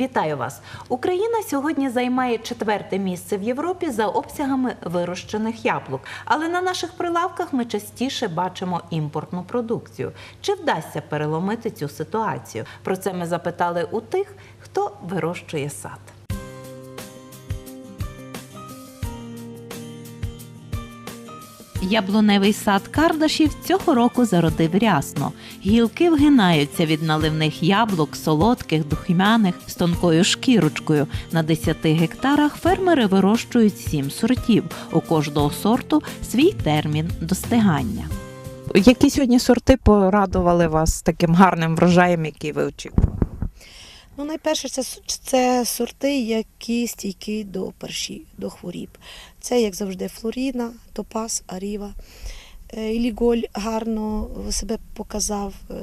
Вітаю вас! Україна сьогодні займає четверте місце в Європі за обсягами вирощених яблук. Але на наших прилавках ми частіше бачимо імпортну продукцію. Чи вдасться переломити цю ситуацію? Про це ми запитали у тих, хто вирощує сад. Яблуневий сад Кардашів цього року зародив рясно. Гілки вгинаються від наливних яблук, солодких, духмяних, з тонкою шкірочкою. На 10 гектарах фермери вирощують 7 сортів. У кожного сорту свій термін достигання. Які сьогодні сорти порадували вас таким гарним врожаєм, який ви очікували? Ну, найперше, це, це сорти, які стійкі до перші, до хворіб. Це, як завжди, Флоріна, Топас, Аріва. Е, Іліголь гарно себе показав. Е,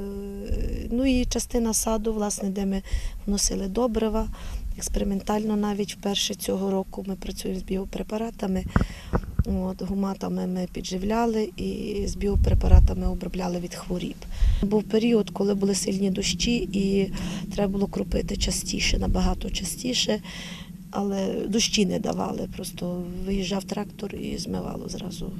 Ну і частина саду, власне, де ми вносили добрива. Експериментально навіть вперше цього року ми працюємо з біопрепаратами. От, гуматами ми підживляли і з біопрепаратами обробляли від хворіб. Був період, коли були сильні дощі, і треба було кропити частіше, набагато частіше, але дощі не давали. Просто виїжджав трактор і змивало зразу.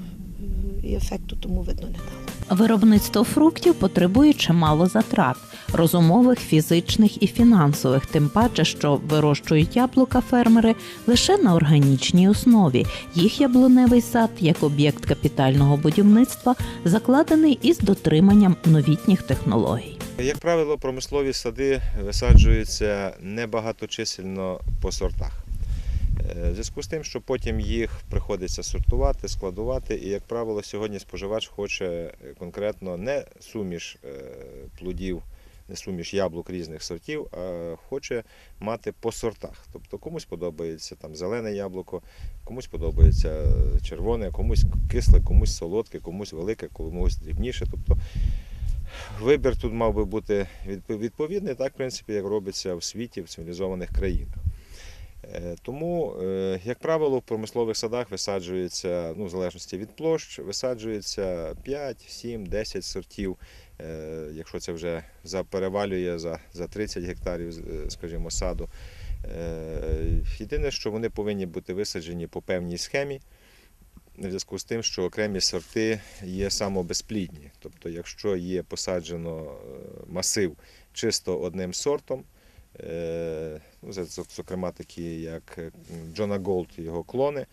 І ефекту тому видно не дало. Виробництво фруктів потребує чимало затрат розумових, фізичних і фінансових, тим паче, що вирощують яблука фермери лише на органічній основі. Їх яблуневий сад, як об'єкт капітального будівництва, закладений із дотриманням новітніх технологій. Як правило, промислові сади висаджуються небагаточисельно по сортах. Е, В зв'язку з тим, що потім їх приходиться сортувати, складувати, і, як правило, сьогодні споживач хоче е, конкретно не суміш е, плодів, не суміш яблук різних сортів, а хоче мати по сортах. Тобто комусь подобається там зелене яблуко, комусь подобається червоне, комусь кисле, комусь солодке, комусь велике, комусь дрібніше. Тобто Вибір тут мав би бути відповідний, так, в принципі, як робиться в світі, в цивілізованих країнах. Е, Тому, е, як правило, в промислових садах висаджується, ну, в залежності від площ, висаджується 5, 7, 10 сортів. Е, Якщо це вже перевалює за, за 30 гектарів, скажімо, саду. Єдине, що вони повинні бути висаджені по певній схемі в зв'язку з тим, що окремі сорти є самобезплідні. Тобто, якщо є посаджено масив чисто одним сортом, зокрема такі, як е, Джона Голд його клони,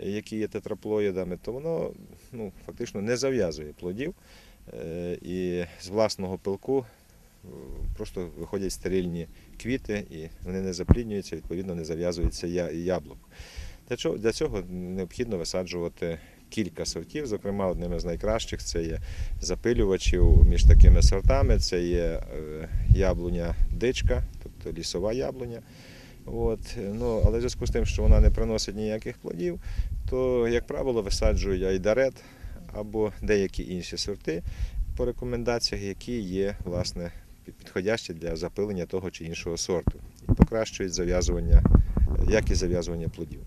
е, які є тетраплоїдами, то воно ну, фактично не зав'язує плодів. Е, І з власного пилку е, просто виходять стерильні квіти, і вони не запліднюються, відповідно, не зав'язується яблук. Для цього необхідно висаджувати кілька сортів. Зокрема, одним з найкращих це є запилювачів між такими сортами. Це є е, яблуня дичка, тобто лісова яблуня. От. Ну, але в зв'язку з тим, що вона не приносить ніяких плодів, то, як правило, висаджують айдарет або деякі інші сорти по рекомендаціях, які є власне підходящі для запилення того чи іншого сорту і покращують зав'язування, якість зав'язування плодів.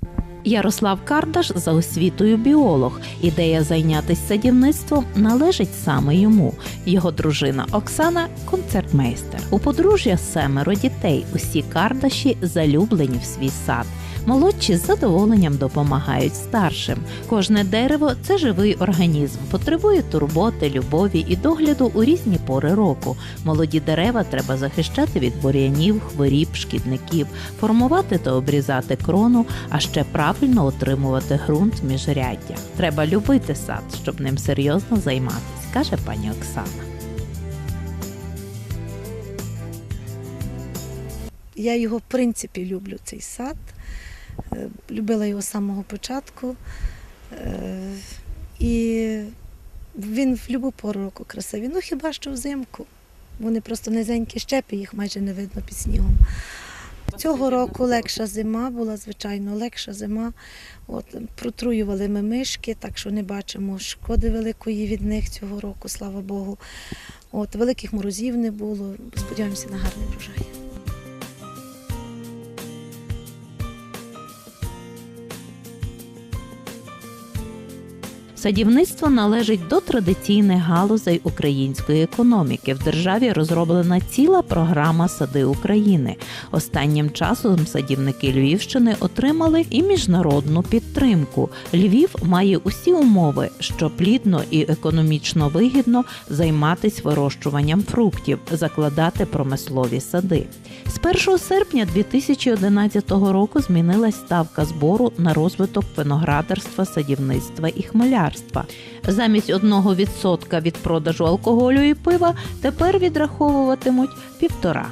Ярослав Кардаш за освітою біолог. Ідея зайнятися садівництвом належить саме йому. Його дружина Оксана концертмейстер. У подружжя семеро дітей. Усі кардаші залюблені в свій сад. Молодші з задоволенням допомагають старшим. Кожне дерево це живий організм, потребує турботи, любові і догляду у різні пори року. Молоді дерева треба захищати від бур'янів, хворіб, шкідників, формувати та обрізати крону, а ще правильно отримувати ґрунт міжряддя. Треба любити сад, щоб ним серйозно займатися, каже пані Оксана. Я його, в принципі, люблю, цей сад. Е, Любила його з самого початку. Е, І він в будь-яку пору року красивий. Ну хіба що взимку. Вони просто низенькі щепи, їх майже не видно під снігом. Цього року легша зима була, звичайно, легша зима. От, протруювали ми мишки, так що не бачимо шкоди великої від них цього року, слава Богу. От, великих морозів не було. Сподіваємося на гарний врожай. Садівництво належить до традиційних галузей української економіки. В державі розроблена ціла програма Сади України. Останнім часом садівники Львівщини отримали і міжнародну підтримку. Львів має усі умови, щоб плідно і економічно вигідно займатися вирощуванням фруктів, закладати промислові сади. З 1 серпня 2011 року змінилась ставка збору на розвиток виноградарства, садівництва і хмелярства. Замість 1% від продажу алкоголю і пива тепер відраховуватимуть півтора.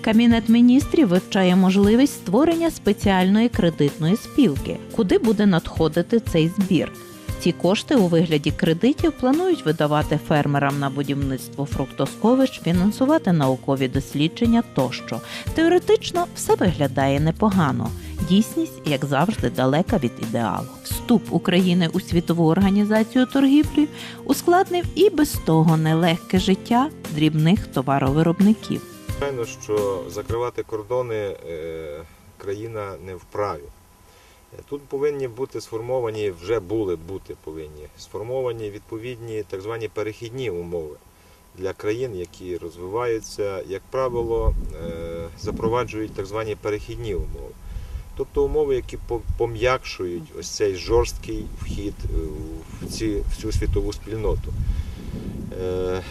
Кабінет міністрів вивчає можливість створення спеціальної кредитної спілки, куди буде надходити цей збір. Ці кошти у вигляді кредитів планують видавати фермерам на будівництво фруктосховищ, фінансувати наукові дослідження тощо. Теоретично все виглядає непогано. Дійсність, як завжди, далека від ідеалу. Вступ України у світову організацію торгівлі ускладнив і без того нелегке життя дрібних товаровиробників. Звичайно, що закривати кордони е, країна не вправі. Е, Тут повинні бути сформовані, вже були бути повинні сформовані відповідні так звані перехідні умови для країн, які розвиваються, як правило, е, запроваджують так звані перехідні умови. Тобто умови, які пом'якшують ось цей жорсткий вхід е, в ці, в цю світову спільноту. Е,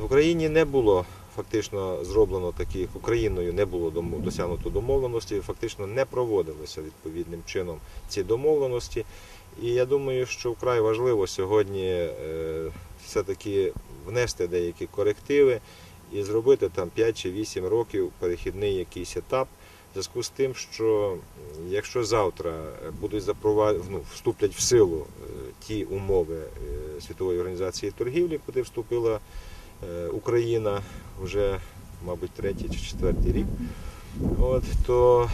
В Україні не було фактично зроблено таких, Україною не було досягнуто домовленості, фактично не проводилися відповідним чином ці домовленості. І я думаю, що вкрай важливо сьогодні е, все-таки внести деякі корективи і зробити там 5 чи 8 років перехідний якийсь етап. Зв'язку з тим, що якщо завтра е, будуть запровад... ну, вступлять в силу е, ті умови е, Світової організації торгівлі, куди вступила Україна вже, мабуть, третій чи четвертий рік, от, то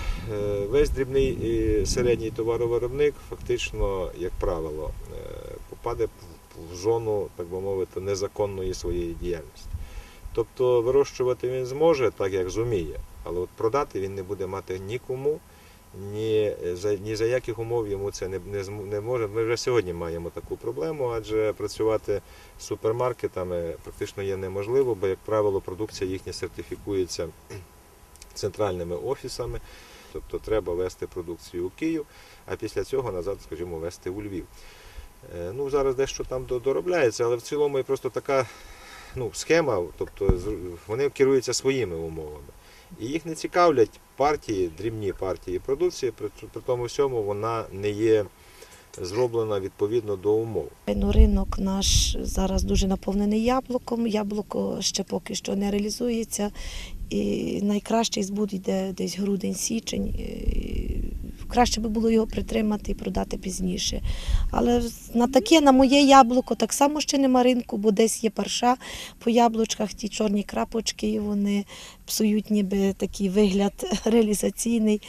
весь дрібний і середній товаровиробник фактично, як правило, попаде в зону, так би мовити, незаконної своєї діяльності. Тобто вирощувати він зможе так, як зуміє, але от продати він не буде мати нікому, ні за, ні за яких умов йому це не, не, не може. Ми вже сьогодні маємо таку проблему, адже працювати з супермаркетами практично є неможливо, бо, як правило, продукція їхня сертифікується центральними офісами. Тобто треба вести продукцію у Київ, а після цього назад, скажімо, вести у Львів. Е, Ну, зараз дещо там доробляється, але в цілому і просто така ну, схема, тобто вони керуються своїми умовами. І їх не цікавлять партії, дрібні партії продукції, при, при тому всьому вона не є зроблена відповідно до умов. Ну, ринок наш зараз дуже наповнений яблуком. Яблуко ще поки що не реалізується. І найкращий збут йде десь грудень-січень. Краще би було його притримати і продати пізніше. Але на таке, на моє яблуко, так само ще нема ринку, бо десь є парша по яблучках, ті чорні крапочки, і вони псують ніби такий вигляд реалізаційний.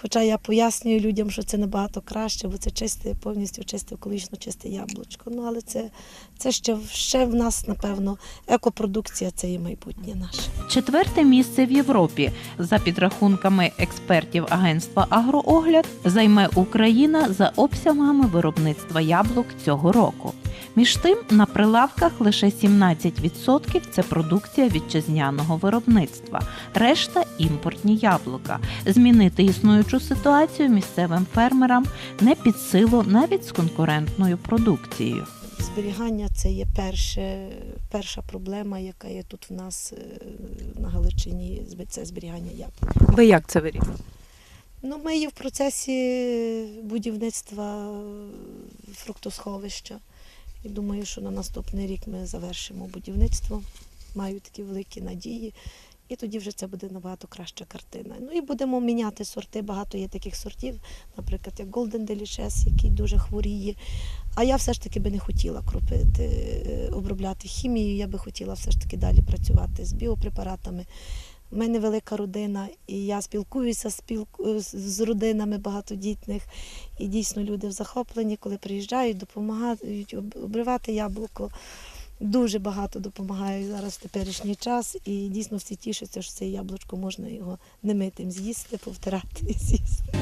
Хоча я пояснюю людям, що це набагато краще, бо це чисте, повністю чисте, екологічно чисте яблучко. Ну але це, це ще, ще в нас, напевно, екопродукція це є майбутнє наше. Четверте місце в Європі за підрахунками експертів агентства Агроогляд займе Україна за обсягами виробництва яблук цього року. Між тим, на прилавках лише 17% – це продукція вітчизняного виробництва, решта імпортні яблука. Змінити існуючу ситуацію місцевим фермерам не під силу навіть з конкурентною продукцією. Зберігання це є перше, перша проблема, яка є тут в нас е, на Галичині, це зберігання яблук. Ви як це вирішили? Ну, ми є в процесі будівництва фруктосховища. І думаю, що на наступний рік ми завершимо будівництво. Маю такі великі надії. І тоді вже це буде набагато краща картина. Ну і будемо міняти сорти. Багато є таких сортів, наприклад, як Golden Delicious, який дуже хворіє. А я все ж таки би не хотіла кропити, е, обробляти хімією. Я би хотіла все ж таки далі працювати з біопрепаратами. У мене велика родина, і я спілкуюся спілку- з- з родинами багатодітних. І дійсно люди в захопленні, коли приїжджають, допомагають обривати яблуко. Дуже багато допомагає зараз в теперішній час, і дійсно всі тішаться, що це яблучко можна його немитим з'їсти, повтирати і з'їсти.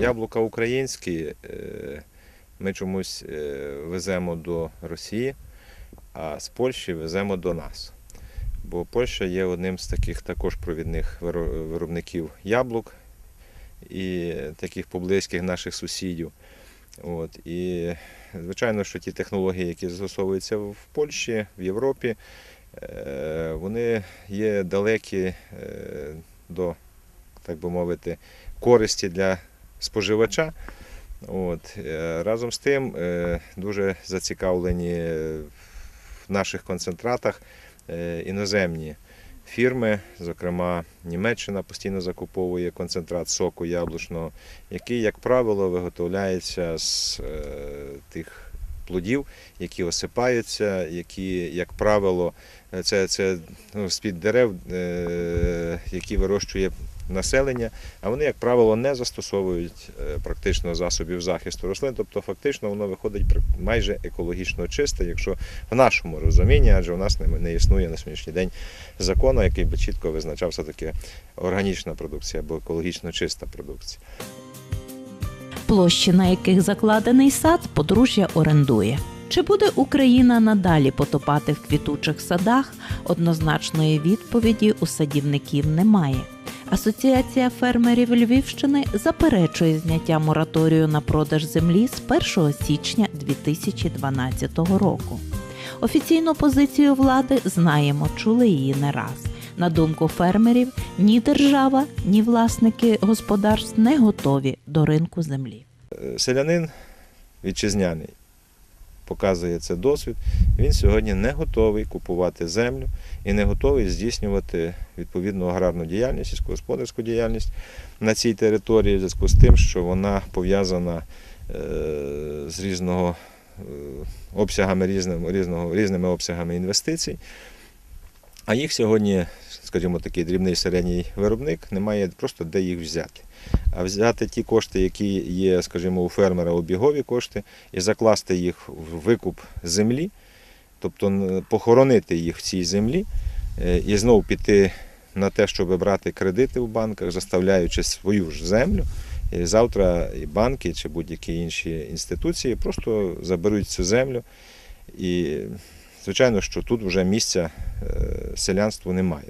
Яблука українські е, ми чомусь е, веземо до Росії, а з Польщі веземо до нас. Бо Польща є одним з таких також провідних виробників яблук і таких поблизьких наших сусідів. От. І звичайно, що ті технології, які застосовуються в Польщі, в Європі, е, вони є далекі е, до, так би мовити, користі для споживача. От. е, Разом з тим дуже зацікавлені в наших концентратах іноземні фірми, зокрема Німеччина постійно закуповує концентрат соку яблучного, який, як правило, виготовляється з е, тих плодів, які осипаються, які, як правило, е, це, це ну, з-під дерев, е, які вирощує населення, а вони, як правило, не застосовують е, практично засобів захисту рослин, тобто фактично воно виходить майже екологічно чисте, якщо в нашому розумінні, адже у нас не існує на сьогоднішній день закону, який би чітко визначав все-таки органічна продукція або екологічно чиста продукція. Площі, на яких закладений сад, подружжя орендує. Чи буде Україна надалі потопати в квітучих садах? Однозначної відповіді у садівників немає. Асоціація фермерів Львівщини заперечує зняття мораторію на продаж землі з 1 січня 2012 року. Офіційну позицію влади знаємо, чули її не раз. На думку фермерів, ні держава, ні власники господарств не готові до ринку землі. Е, Селянин вітчизняний показує це досвід. Він сьогодні не готовий купувати землю і не готовий здійснювати відповідну аграрну діяльність, сільськогосподарську діяльність на цій території, в зв'язку з тим, що вона пов'язана е, з різного е, обсягами різними, різного, різними обсягами інвестицій. А їх сьогодні, скажімо, такий дрібний середній виробник не має просто де їх взяти. А взяти ті кошти, які є, скажімо, у фермера обігові кошти, і закласти їх в викуп землі, тобто похоронити їх в цій землі, е, і знову піти на те, щоб брати кредити в банках, заставляючи свою ж землю. І завтра і банки чи будь-які інші інституції просто заберуть цю землю. І, звичайно, що тут вже місця е, селянству немає.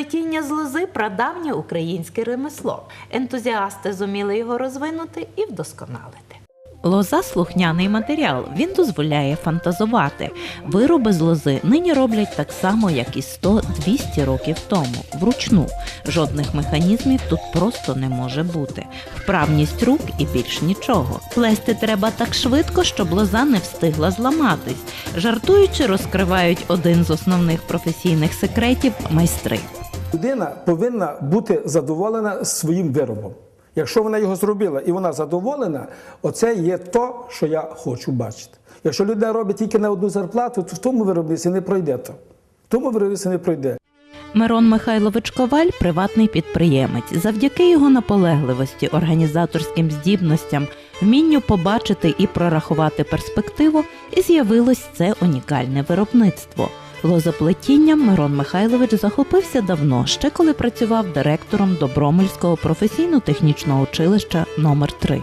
Плетіння з лози прадавнє українське ремесло. Ентузіасти зуміли його розвинути і вдосконалити. Лоза слухняний матеріал. Він дозволяє фантазувати. Вироби з лози нині роблять так само, як і 100-200 років тому, вручну. Жодних механізмів тут просто не може бути. Вправність рук і більш нічого. Плести треба так швидко, щоб лоза не встигла зламатись. Жартуючи, розкривають один з основних професійних секретів майстри. Людина повинна бути задоволена своїм виробом. Якщо вона його зробила і вона задоволена, оце є то, що я хочу бачити. Якщо людина робить тільки на одну зарплату, то в тому виробництві не пройде то. В тому виробництві не пройде. Мирон Михайлович Коваль приватний підприємець. Завдяки його наполегливості, організаторським здібностям, вмінню побачити і прорахувати перспективу, і з'явилось це унікальне виробництво. Лозоплетінням Мирон Михайлович захопився давно, ще коли працював директором Добромельського професійно-технічного училища номер 3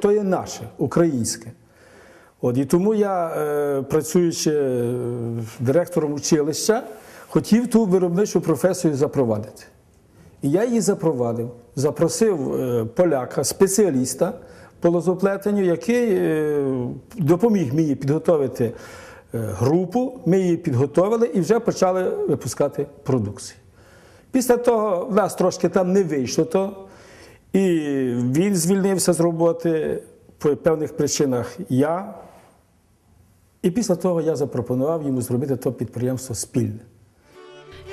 То є наше, українське. От, і тому я, е, працюючи е, директором училища, хотів ту виробничу професію запровадити. І я її запровадив. Запросив е, поляка, спеціаліста по лозоплетенню, який допоміг мені підготовити групу. Ми її підготовили і вже почали випускати продукцію. Після того в нас трошки там не вийшло то, і він звільнився з роботи по певних причинах я. І після того я запропонував йому зробити то підприємство спільне.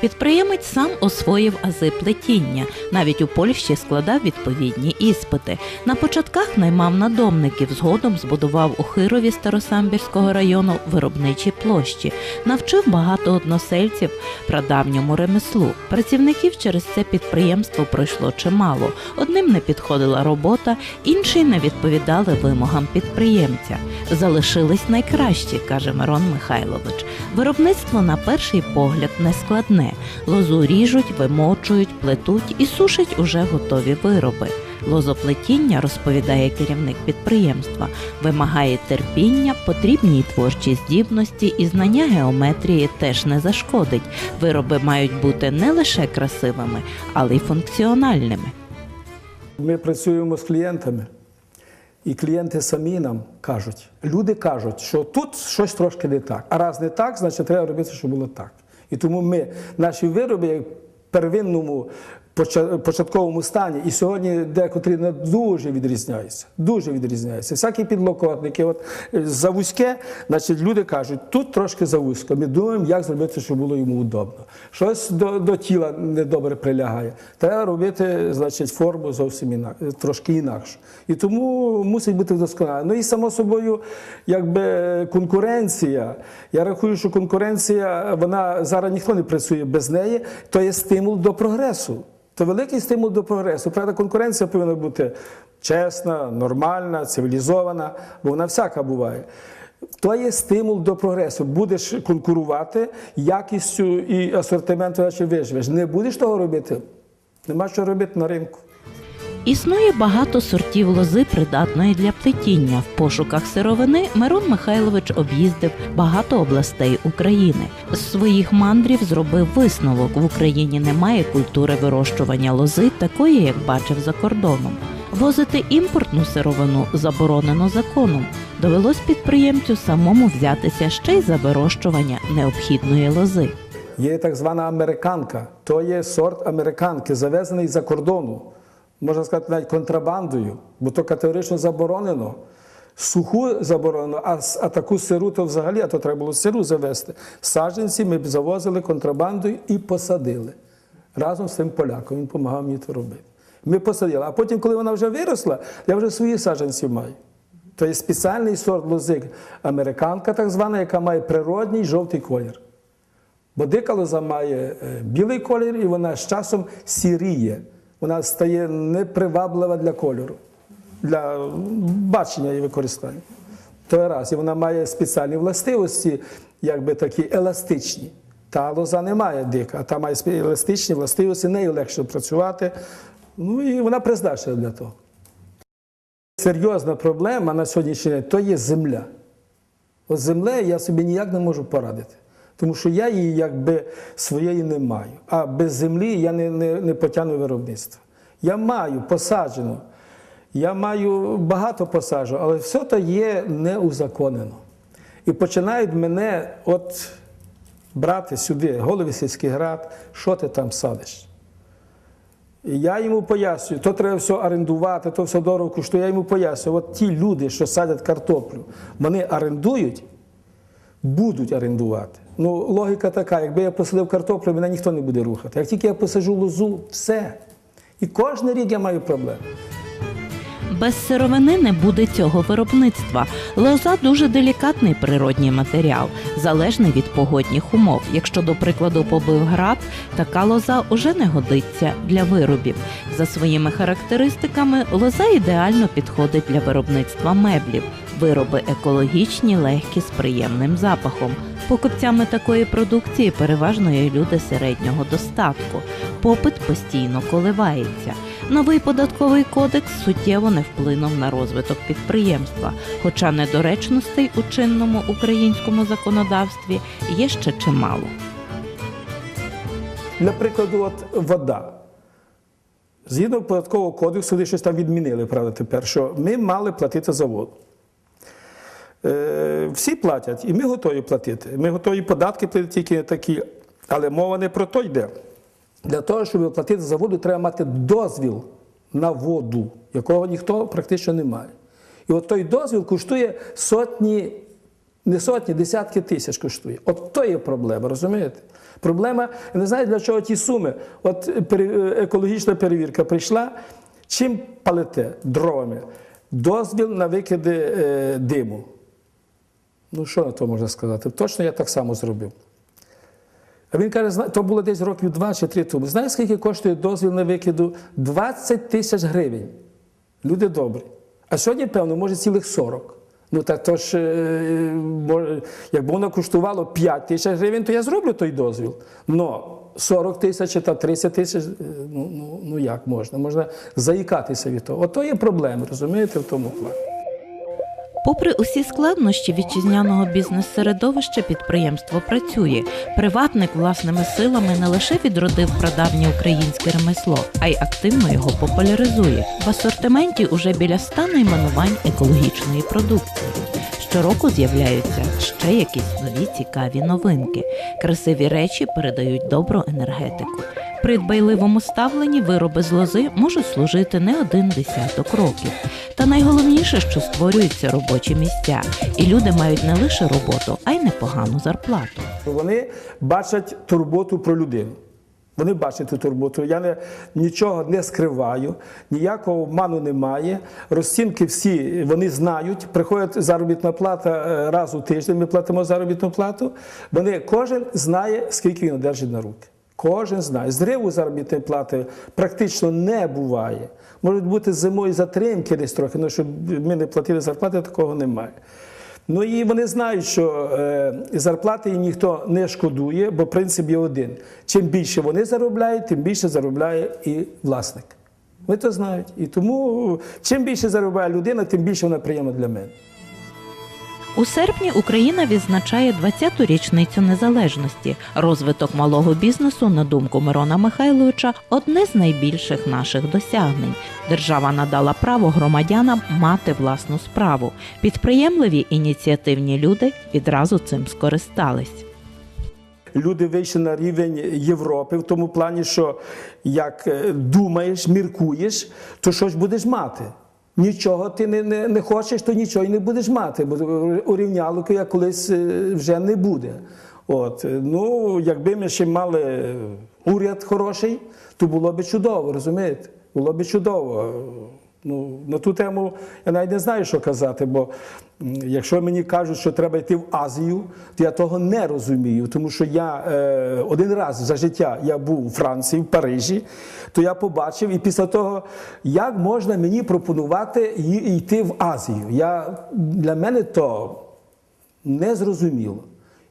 Підприємець сам освоїв ази плетіння. Навіть у Польщі складав відповідні іспити. На початках наймав надомників, згодом збудував у Хирові Старосамбірського району виробничі площі, навчив багато односельців прадавньому ремеслу. Працівників через це підприємство пройшло чимало. Одним не підходила робота, інші не відповідали вимогам підприємця. Залишились найкращі, каже Мирон Михайлович. Виробництво на перший погляд не складне. Лозу ріжуть, вимочують, плетуть і сушать уже готові вироби. Лозоплетіння, розповідає керівник підприємства, вимагає терпіння, потрібні творчі здібності і знання геометрії теж не зашкодить. Вироби мають бути не лише красивими, але й функціональними. Ми працюємо з клієнтами, і клієнти самі нам кажуть, люди кажуть, що тут щось трошки не так. А раз не так, значить треба робити, щоб було так. І тому ми наші вироби як первинному початковому стані, і сьогодні декотрі дуже відрізняються. Дуже відрізняються. Всякі підлокотники, от е, за вузьке, значить, люди кажуть, тут трошки за вузько. Ми думаємо, як зробити, щоб було йому удобно. Щось до, до тіла недобре прилягає. Треба робити, значить, форму зовсім інак, трошки інакшу. І тому мусить бути вдосконалено. Ну і само собою, якби конкуренція. Я рахую, що конкуренція, вона зараз ніхто не працює без неї, то є стимул до прогресу. То великий стимул до прогресу. Правда, конкуренція повинна бути чесна, нормальна, цивілізована, бо вона всяка буває. То є стимул до прогресу. Будеш конкурувати якістю і асортиментом, наче виживеш. Не будеш того робити, нема що робити на ринку. Існує багато сортів лози, придатної для плетіння. В пошуках сировини Мирон Михайлович об'їздив багато областей України. З своїх мандрів зробив висновок: в Україні немає культури вирощування лози, такої, як бачив за кордоном. Возити імпортну сировину заборонено законом. Довелось підприємцю самому взятися ще й за вирощування необхідної лози. Є так звана американка, то є сорт американки, завезений за кордону, можна сказати, навіть контрабандою, бо то категорично заборонено. Суху заборонено, а, а таку сиру то взагалі, а то треба було сиру завезти. Саджанці ми б завозили контрабандою і посадили. Разом з тим поляком. Він допомагав мені це робити. Ми посадили. А потім, коли вона вже виросла, я вже свої саджанці маю. То є спеціальний сорт лози, американка, так звана, яка має природній жовтий колір. Бо дика лоза має е, білий колір і вона з часом сіріє. Вона стає неприваблива для кольору, для бачення і використання. То раз. І вона має спеціальні властивості, якби такі еластичні. Та лоза не має дика, та має еластичні властивості, нею легше працювати. Ну і вона призначена для того. Серйозна проблема на сьогоднішній день то є земля. От з землею я собі ніяк не можу порадити. Тому що я її якби своєї не маю. А без землі я не, не, не потягну виробництво. Я маю посаджено, я маю багато посаджу, але все то є неузаконено. І починають мене от брати сюди, голови сільських рад, що ти там садиш. І я йому пояснюю, то треба все орендувати, то все дорого коштує. Я йому пояснюю, от ті люди, що садять картоплю, вони орендують, будуть орендувати. Ну, логіка така, якби я посадив картоплю, мене ніхто не буде рухати. Як тільки я посаджу лозу, все. І кожен рік я маю проблеми. Без сировини не буде цього виробництва. Лоза дуже делікатний природній матеріал, залежний від погодних умов. Якщо, до прикладу, побив град, така лоза уже не годиться для виробів. За своїми характеристиками, лоза ідеально підходить для виробництва меблів. Вироби екологічні, легкі з приємним запахом. Покупцями такої продукції переважно є люди середнього достатку. Попит постійно коливається. Новий податковий кодекс суттєво не вплинув на розвиток підприємства, хоча недоречностей у чинному українському законодавстві є ще чимало. Для прикладу, от вода. Згідно податкового кодексу, вони щось там відмінили, правда, тепер, що ми мали платити за воду. Е, всі платять, і ми готові платити. Ми готові податки платити тільки такі, але мова не про то йде. Для того, щоб платити за воду, треба мати дозвіл на воду, якого ніхто практично не має. І от той дозвіл коштує сотні, не сотні, десятки тисяч коштує. От то є проблема, розумієте? Проблема, я не знаю, для чого ті суми. От екологічна перевірка прийшла. Чим палите дровами? Дозвіл на викиди е, диму. Ну, що на то можна сказати? Точно я так само зробив. А він каже, «Зна- то було десь років два чи три тому. Знаєш, скільки коштує дозвіл на викиду? 20 тисяч гривень. Люди добрі. А сьогодні, певно, може цілих 40. Ну так то ж, е, якби воно коштувало 5 тисяч гривень, то я зроблю той дозвіл. Но 40 тисяч та 30 тисяч, е, ну, ну, ну як можна? Можна заїкатися від того. Ото є проблеми, розумієте, в тому плані. Попри усі складнощі вітчизняного бізнес-середовища, підприємство працює. Приватник власними силами не лише відродив прадавнє українське ремесло, а й активно його популяризує. В асортименті уже біля ста найменувань екологічної продукції. Щороку з'являються ще якісь нові цікаві новинки. Красиві речі передають добру енергетику. При дбайливому ставленні вироби з лози можуть служити не один десяток років. Та найголовніше, що створюються робочі місця, і люди мають не лише роботу, а й непогану зарплату. Вони бачать турботу про людину. Вони бачать ту турботу. Я не, нічого не скриваю, ніякого обману немає. Розцінки всі вони знають. Приходить заробітна плата е, раз у тиждень. Ми платимо заробітну плату. Вони кожен знає, скільки він одержить на руки. Кожен знає. Зриву заробітної плати практично не буває. Можуть бути зимою затримки десь трохи, але щоб ми не платили зарплати, такого немає. Ну і вони знають, що е, зарплати їм ніхто не шкодує, бо принцип є один. Чим більше вони заробляють, тим більше заробляє і власник. Вони то знають. І тому чим більше заробляє людина, тим більше вона приємна для мене. У серпні Україна відзначає 20-ту річницю незалежності. Розвиток малого бізнесу, на думку Мирона Михайловича, одне з найбільших наших досягнень. Держава надала право громадянам мати власну справу. Підприємливі ініціативні люди відразу цим скористались. Люди вийшли на рівень Європи в тому плані, що як е, думаєш, міркуєш, то що ж будеш мати. Нічого ти не, не, не хочеш, то нічого й не будеш мати, бо урівнялоки я колись е, вже не буде. От. е, Ну, якби ми ще мали уряд хороший, то було б чудово, розумієте? Було б чудово. Ну, на ту тему я навіть не знаю, що казати, бо якщо мені кажуть, що треба йти в Азію, то я того не розумію. Тому що я е, один раз за життя я був у Франції, в Парижі, то я побачив, і після того, як можна мені пропонувати йти в Азію. Я, для мене то незрозуміло.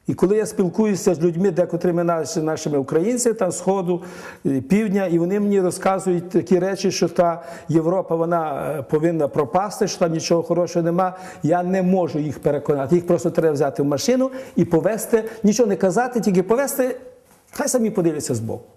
І коли я спілкуюся з людьми, декотрими нашими українцями там сходу, е, півдня, і вони мені розказують такі речі, що та Європа вона е, повинна пропасти, що там нічого хорошого нема. Я не можу їх переконати. Їх просто треба взяти в машину і повезти, нічого не казати, тільки повезти, хай самі подивляться збоку.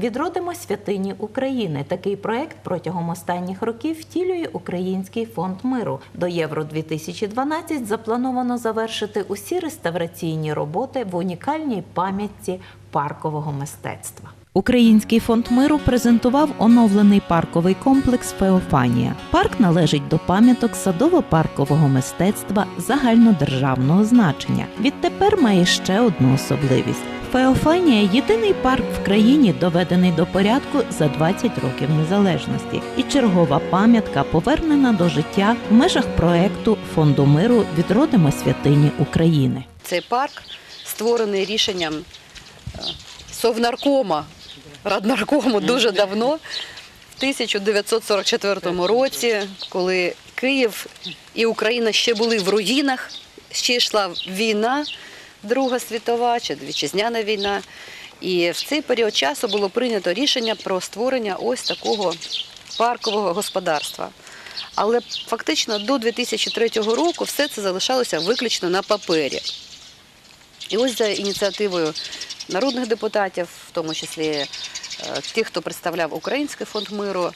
Відродимо святині України. Такий проект протягом останніх років втілює Український фонд миру. До Євро 2012 заплановано завершити усі реставраційні роботи в унікальній пам'ятці паркового мистецтва. Український фонд миру презентував оновлений парковий комплекс Феофанія. Парк належить до пам'яток садово-паркового мистецтва загальнодержавного значення. Відтепер має ще одну особливість. Феофанія єдиний парк в країні, доведений до порядку за 20 років незалежності, і чергова пам'ятка повернена до життя в межах проекту Фонду миру Відродимо святині України. Цей парк створений рішенням е, Совнаркома, Раднаркому дуже давно, в 1944 році, коли Київ і Україна ще були в руїнах, ще йшла війна, Друга світова чи вітчизняна війна. І в цей період часу було прийнято рішення про створення ось такого паркового господарства. Але фактично до 2003 року все це залишалося виключно на папері. І ось за ініціативою народних депутатів, в тому числі е, тих, хто представляв Український фонд миру,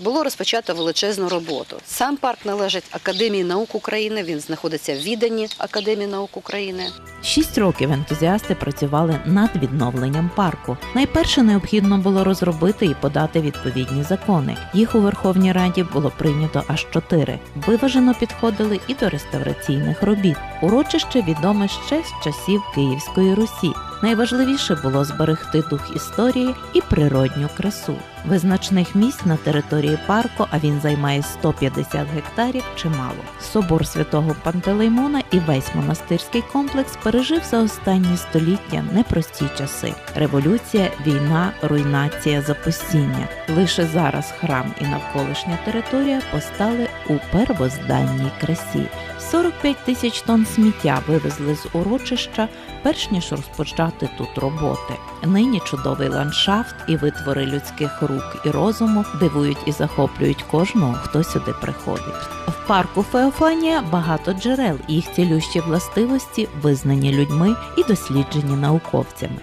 було розпочато величезну роботу. Сам парк належить Академії наук України. Він знаходиться в відданні Академії наук України. Шість років ентузіасти працювали над відновленням парку. Найперше необхідно було розробити і подати відповідні закони. Їх у Верховній Раді було прийнято аж чотири. Виважено підходили і до реставраційних робіт. Урочище відоме ще з часів Київської Русі. Найважливіше було зберегти дух історії і природню красу. Визначних місць на території парку, а він займає 150 гектарів, чимало. Собор святого Пантелеймона і весь монастирський комплекс пережив за останні століття непрості часи: революція, війна, руйнація, запустіння. Лише зараз храм і навколишня територія постали у первозданній красі. 45 тисяч тонн сміття вивезли з урочища, перш ніж розпочати тут роботи. Нині чудовий ландшафт і витвори людських рук і розуму дивують і захоплюють кожного, хто сюди приходить. В парку Феофанія багато джерел, їх цілющі властивості визнані людьми і досліджені науковцями.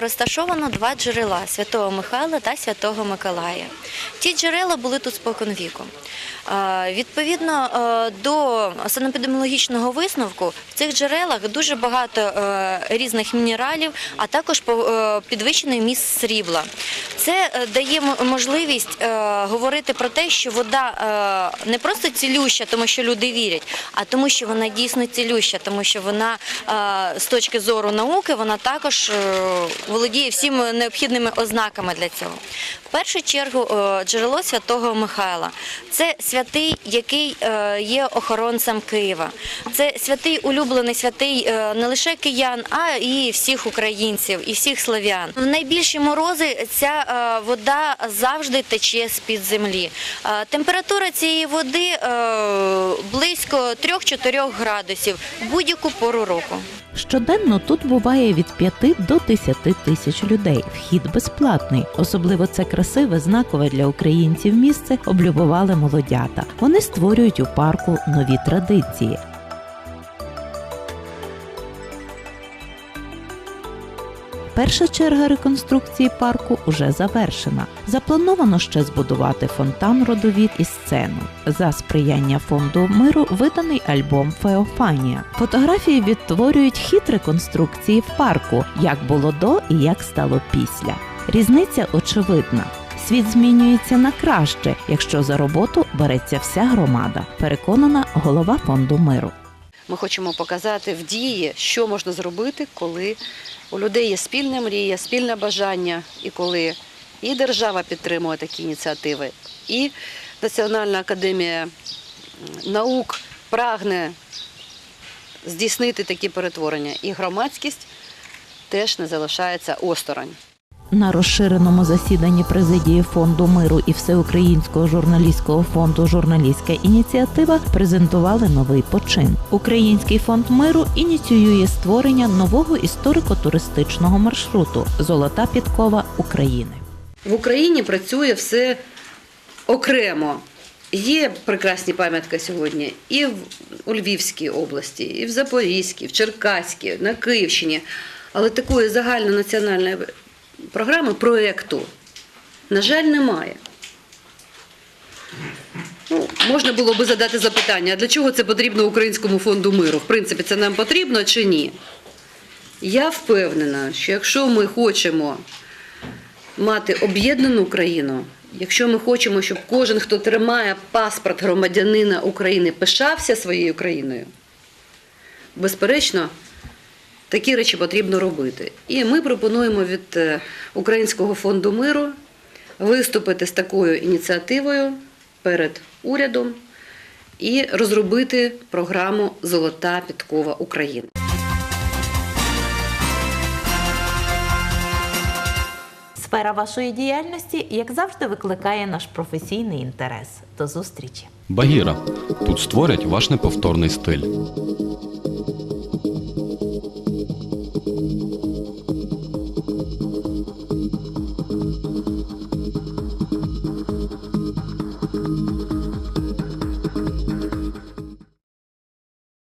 Розташовано два джерела святого Михайла та святого Миколая. Ті джерела були тут спокон віку. Е, Відповідно е, до санепідеміологічного висновку, в цих джерелах дуже багато е, різних мінералів, а також е, підвищений міст срібла. Це е, дає можливість е, говорити про те, що вода е, не просто цілюща, тому що люди вірять, а тому, що вона дійсно цілюща, тому що вона е, з точки зору науки вона також е, володіє всіми необхідними ознаками для цього. В першу чергу е, джерело святого Михайла. Це святий, який е, є охоронцем Києва. Це святий улюблений святий е, не лише киян, а і всіх українців, і всіх славян. В найбільші морози ця е, вода завжди тече з-під землі. Е, Температура цієї води близько 3-4 градусів будь-яку пору року. Щоденно тут буває від 5 до 10 тисяч людей. Вхід безплатний. Особливо це красиве, знакове для українців місце облюбували молодята. Вони створюють у парку нові традиції. Перша черга реконструкції парку уже завершена. Заплановано ще збудувати фонтан родовід і сцену. За сприяння фонду миру виданий альбом Феофанія. Фотографії відтворюють хід реконструкції в парку, як було до і як стало після. Різниця очевидна. Світ змінюється на краще, якщо за роботу береться вся громада. Переконана голова фонду миру. Ми хочемо показати в дії, що можна зробити, коли у людей є спільна мрія, спільне бажання, і коли і держава підтримує такі ініціативи, і Національна академія наук прагне здійснити такі перетворення, і громадськість теж не залишається осторонь. На розширеному засіданні президії фонду миру і всеукраїнського журналістського фонду Журналістська ініціатива презентували новий почин. Український фонд миру ініціює створення нового історико-туристичного маршруту Золота підкова України. В Україні працює все окремо. Є прекрасні пам'ятки сьогодні і в у Львівській області, і в Запорізькій, в Черкаській, на Київщині. Але такої загальнонаціональної програми, проєкту, на жаль, немає. Ну, можна було би задати запитання, а для чого це потрібно Українському фонду миру? В принципі, це нам потрібно чи ні? Я впевнена, що якщо ми хочемо мати об'єднану країну, якщо ми хочемо, щоб кожен, хто тримає паспорт громадянина України, пишався своєю країною, безперечно, такі речі потрібно робити. І ми пропонуємо від е, Українського фонду миру виступити з такою ініціативою перед урядом і розробити програму Золота підкова України. Сфера вашої діяльності, як завжди, викликає наш професійний інтерес. До зустрічі! Багіра. Тут створять ваш неповторний стиль.